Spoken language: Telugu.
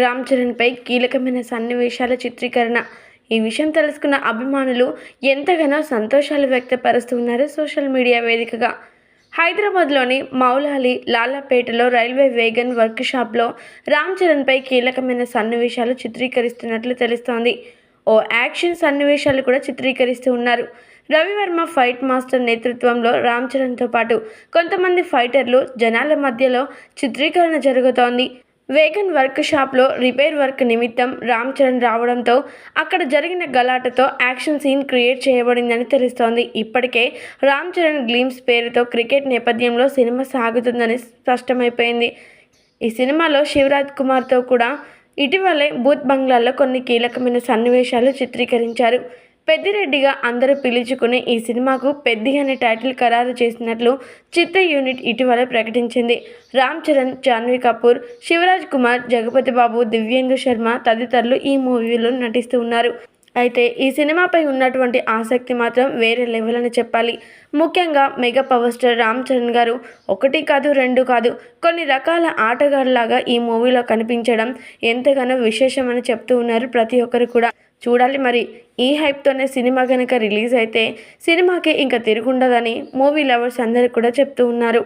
రామ్ చరణ్పై కీలకమైన సన్నివేశాల చిత్రీకరణ. ఈ విషయం తెలుసుకున్న అభిమానులు ఎంతగానో సంతోషాలు వ్యక్తపరుస్తున్నారు సోషల్ మీడియా వేదికగా. హైదరాబాద్లోని మౌలాలి లాలాపేటలో రైల్వే వేగన్ వర్క్ షాప్లో రామ్ చరణ్పై కీలకమైన సన్నివేశాలు చిత్రీకరిస్తున్నట్లు తెలుస్తోంది. ఓ యాక్షన్ సన్నివేశాలు కూడా చిత్రీకరిస్తూ ఉన్నారు. రవివర్మ ఫైట్ మాస్టర్ నేతృత్వంలో రామ్ చరణ్తో పాటు కొంతమంది ఫైటర్లు జనాల మధ్యలో చిత్రీకరణ జరుగుతోంది. వేగన్ వర్క్ షాప్లో రిపేర్ వర్క్ నిమిత్తం రామ్ చరణ్ రావడంతో అక్కడ జరిగిన గలాటతో యాక్షన్ సీన్ క్రియేట్ చేయబడిందని తెలుస్తోంది. ఇప్పటికే రామ్ చరణ్ గ్లీమ్స్ పేరుతో క్రికెట్ నేపథ్యంలో సినిమా సాగుతుందని స్పష్టమైపోయింది. ఈ సినిమాలో శివరాజ్ కుమార్తో కూడా ఇటీవలే బూత్ బంగ్లాలో కొన్ని కీలకమైన సన్నివేశాలు చిత్రీకరించారు. పెద్దిరెడ్డిగా అందరూ పిలుచుకునే ఈ సినిమాకు పెద్ది అనే టైటిల్ ఖరారు చేసినట్లు చిత్ర యూనిట్ ఇటీవల ప్రకటించింది. రామ్ చరణ్ జాన్వీ కపూర్ శివరాజ్ కుమార్ జగపతి బాబు దివ్యేందు శర్మ తదితరులు ఈ మూవీలో నటిస్తూ ఉన్నారు. అయితే ఈ సినిమాపై ఉన్నటువంటి ఆసక్తి మాత్రం వేరే లెవెల్ అని చెప్పాలి. ముఖ్యంగా mega power star Ram Charan garu ఒకటి కాదు రెండు కాదు కొన్ని రకాల ఆటగాళ్ళలాగా ఈ మూవీలో కనిపించడం ఎంతగానో విశేషమని చెప్తూ ఉన్నారు ప్రతి ఒక్కరు కూడా. చూడాలి. మరి ఈ హైప్తోనే సినిమా కనుక రిలీజ్ అయితే సినిమాకి ఇంకా తిరుగుండదని మూవీ లవర్స్ అందరూ కూడా చెప్తూ ఉన్నారు.